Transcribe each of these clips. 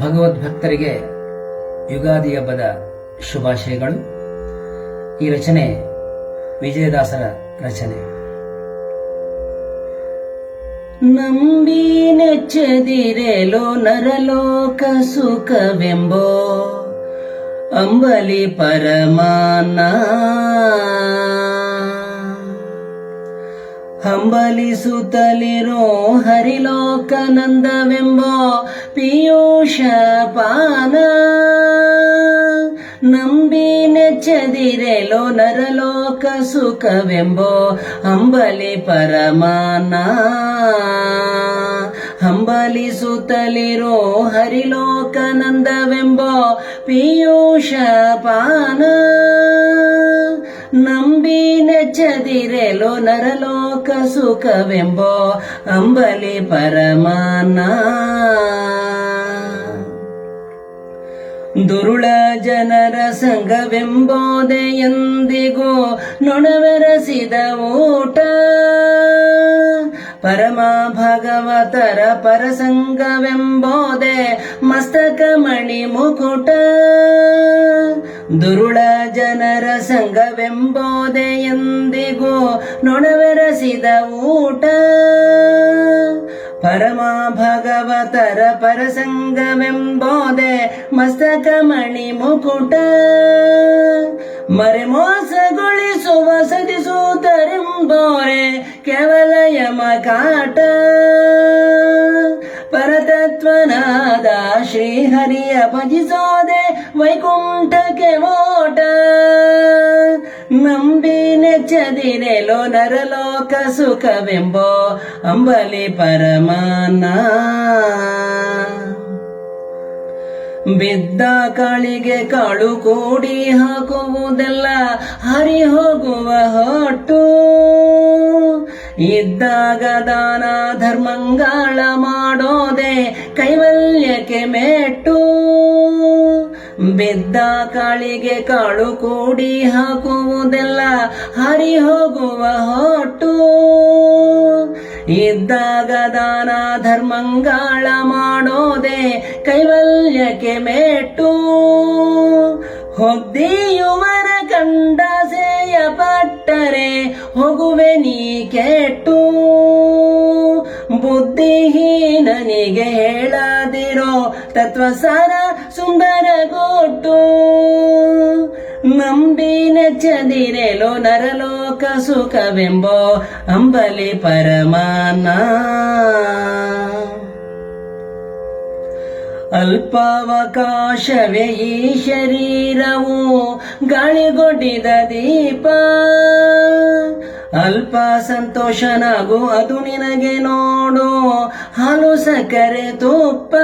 ಭಗವದ್ಭಕ್ತರಿಗೆ ಯುಗಾದಿ ಹಬ್ಬದ ಶುಭಾಶಯಗಳು. ಈ ರಚನೆ ವಿಜಯದಾಸರ ರಚನೆ. ನಂಬಿ ನೆಚ್ಚದಿರೆಲೋ ನರಲೋಕ ಸುಖವೆಂಬೋ ಅಂಬಲಿ ಪರಮಾನ ಹಂಬಲಿಸುತ್ತಲಿರೋ ಹರಿಲೋಕನಂದವೆಂಬೋ ಪಿಯೂಷ ಪಾನ. ನಂಬಿ ನೆಚ್ಚದಿರೆಲೋ ನರಲೋಕ ಸುಖವೆಂಬೋ ಅಂಬಲಿ ಪರಮಾನ. ಹಂಬಲಿಸುತ್ತಲಿರೋ ಹರಿಲೋಕನಂದವೆಂಬೋ ಪಿಯೂಷ ಪಾನ. ನೆಚ್ಚದಿರೆಲೋ ನರಲೋಕ ಸುಖವೆಂಬೋ ಅಂಬಲಿ ಪರಮಾನ ದುರುಳ ಜನರ ಸಂಘವೆಂಬೋದೆ ಎಂದಿಗೂ ನೊಣವೆರಸಿದ ಊಟ ಪರಮ ಭಗವತರ ಪರಸಂಗವೆಂಬೋದೆ ಮಸ್ತಕ ಮಣಿ ಮುಕುಟ. ದುರುಳ ಜನರ ಸಂಘವೆಂಬೋದೆ ಎಂದಿಗೂ ನೊಣವೆರಸಿದ ಊಟ. ಪರಮ ಭಗವತರ ಪರಸಂಗವೆಂಬೋದೆ ಮಸ್ತಕ ಮಣಿ ಮುಕುಟ. ಮರೆಮೋಸಗೊಳಿಸುವ ಸದಿಸೂತರೆಂಬೋರೆ ಕೇವಲ ಯಮಕಾಟ ಪರತತ್ವನಾದ ಶ್ರೀಹರಿಯ ಭಜಿಸೋದೆ ವೈಕುಂಠಕ್ಕೆ ಓಟ ನಂಬಿ ನೆಚ್ಚದಿರೆಲೋ ನರಲೋಕ ಸುಖವೆಂಬೋ ಅಂಬಲಿ ಪರಮಾನ ಬಿದ್ದ ಕಾಳಿಗೆ ಕಾಳು ಕೂಡಿ ಹಾಕುವುದೆಲ್ಲ ಹರಿ ಹೋಗುವ ಹೊಟ್ಟು. ಇದ್ದಾಗ ದಾನ ಧರ್ಮಂಗಳ ಮಾಡೋದೆ ಕೈವಲ್ಯಕ್ಕೆ ಮೆಟ್ಟು. ಬಿದ್ದ ಕಾಳಿಗೆ ಕಾಳು ಕೂಡಿ ಹಾಕುವುದೆಲ್ಲ ಹರಿ ಹೋಗುವ ಹೊಟ್ಟು. ಇದ್ದಾಗ ದಾನ ಧರ್ಮಂಗಳ ಮಾಡೋದೆ ಕೈವಲ್ಯಕ್ಕೆ ಮೇಟು. ಹೊದ್ದಿಯುವರ ಕಂಡಾಸೆಯ ಪಟ್ಟರೆ ಹೋಗುವೆ ನೀ ಕೆಟ್ಟು ಬುದ್ಧಿಹೀನನಿಗೆ ಹೇಳದಿರೋ ತತ್ವಸಾರ ಸುಂದರ ಗೊಟ್ಟು. ನಂಬಿ ನೆಚ್ಚದಿರೆಲೋ ನರಲೋಕ ಸುಖವೆಂಬೋ ಅಂಬಲಿ ಪರಮಾನ ಅಲ್ಪಾವಕಾಶವೇ ಈ ಶರೀರವು ಗಾಳಿಗೊಡ್ಡಿದ ದೀಪ. ಅಲ್ಪ ಸಂತೋಷನಾಗು, ಅದು ನಿನಗೆ ನೋಡು. ಹಾಲು ಸಕ್ಕರೆ ತುಪ್ಪ.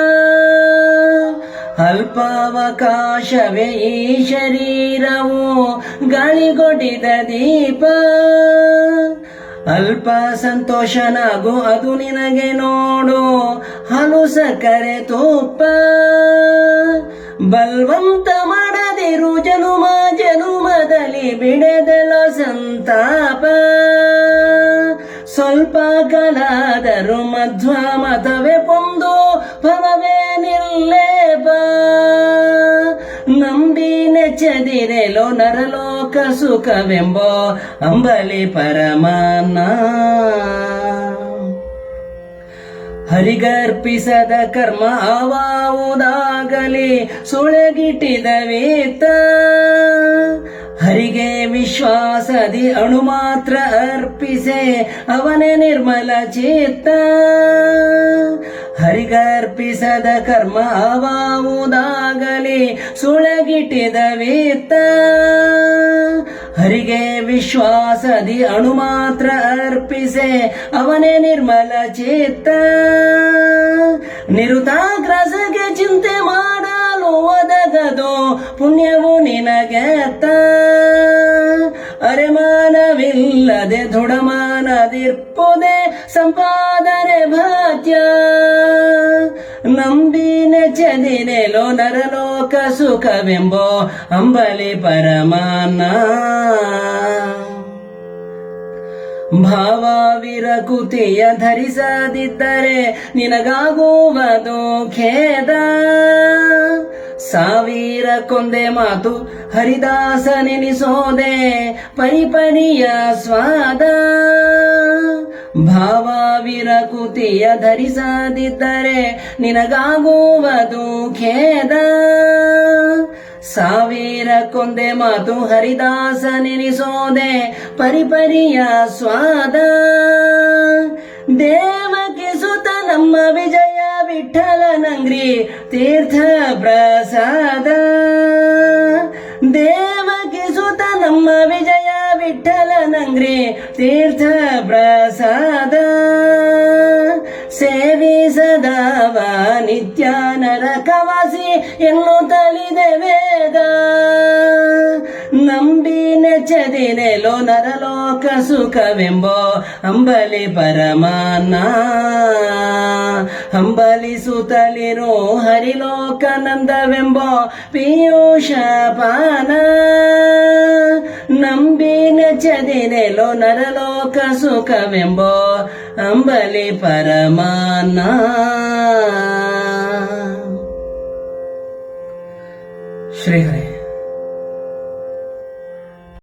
ಅಲ್ಪಾವಕಾಶವೇ ಈ ಶರೀರವು ಗಾಳಿಗೊಡಿದ ದೀಪ. ಅಲ್ಪ ಸಂತೋಷನಾಗು, ಅದು ನಿನಗೆ ನೋಡು. ಹಾಲು ಸಕ್ಕರೆ ತುಪ್ಪ. ಬಲ್ವಂತ ಮಾಡದಿರು ಜನುಮ. ಜನುಮದಲ್ಲಿ ಬಿಡದಲೋ ಸಂತಾಪ. ಸ್ವಲ್ಪ ಕಾಲಾದರೂ ಮಧ್ವ ಮತವೇ ಪೊಂದು ಭವವೇ ನಿಲ್ಲೇಪ. ನಂಬಿ ನೆಚ್ಚದಿರೆಲೋ ನರಲೋಕ ಸುಖವೆಂಬೋ ಅಂಬಲಿ ಪರಮಾನ ಹರಿಗರ್ಪಿಸದ ಕರ್ಮ ಆವಾವುದಾಗಲಿ ಸುಳಗಿಟ್ಟಿದ ವೇತ. ಹರಿಗೆ ವಿಶ್ವಾಸದಿ ಅಣು ಮಾತ್ರ ಅರ್ಪಿಸೆ ಅವನೇ ನಿರ್ಮಲ ಚೇತ ಹರಿಗರ್ಪಿಸದ ಕರ್ಮ ಅವಾವುದಾಗಲಿ ಸುಳಗಿಟ್ಟಿದ ವೇತ ಹರಿಗೆ ವಿಶ್ವಾಸದಿ ಅಣು ಮಾತ್ರ ಅರ್ಪಿಸೆ ಅವನೇ ನಿರ್ಮಲ ಚೇತ ನಿರುತಾಗ್ರಸಗೆ ಚಿಂತೆ ಮಾಡಲು ಒದಗದು ಪುಣ್ಯವು ನಿನಗೆತ್ತ. ಅರೆಮಾನವಿಲ್ಲದೆ ದೃಢಮಾನದಿರ್ಪುದೆ ಸಂಪಾದನೆ ಭಾತ್ಯ ನಂಬಿನ ಚದಿನೆಲೋ ನರಲೋಕ ಸುಖವೆಂಬೋ ಅಂಬಲಿ ಪರಮಾನ ಭಾವವಿರಕುತಿಯ ಧರಿಸದಿದ್ದರೆ ನಿನಗಾಗುವುದು ಖೇದ ಸಾವಿರ ಕೊಂದೆ ಮಾತು ಹರಿದಾಸ ನೆನಿಸೋದೆ ಪರಿಪರಿಯ ಸ್ವಾದ. ಭಾವ ವಿರಕುತಿಯ ಧರಿಸದಿದ್ದರೆ ನಿನಗಾಗುವುದು ಖೇದ ಸಾವಿರ ಕೊಂದೆ ಮಾತು ಹರಿದಾಸ ನೆನಿಸೋದೆ ಪರಿಪರಿಯ ಸ್ವಾದ. ಸುತ ನಮ್ಮ ವಿಜಯ ವಿಠಲನಂಗ್ರಿ ತೀರ್ಥ ಪ್ರಸಾದ. ದೇವಕಿ ಸುತ ನಮ್ಮ ವಿಜಯ ವಿಠಲನಂಗ್ರಿ ತೀರ್ಥ ಪ್ರಸಾದ. ಸೇವಿ ಸದಾವ ನಿತ್ಯ ನರಕವಾಸಿ ಎನ್ನುತ್ತಲಿದೆ ವೇದ. ನಂಬಿ ನೆಚ್ಚದಿನೆಲೋ ನರಲೋಕ ಸುಖವೆಂಬೋ ಅಂಬಲಿ ಪರಮಾನ ಹಂಬಲಿಸುತ್ತಲಿರೋ ಹರಿಲೋಕನಂದವೆಂಬೋ ಪಿಯೂಷ ಪಾನ ನಂಬಿ ನೆಚ್ಚದಿನೆಲೋ ನರಲೋಕ ಸುಖವೆಂಬೋ ಅಂಬಲಿ ಪರಮಾನ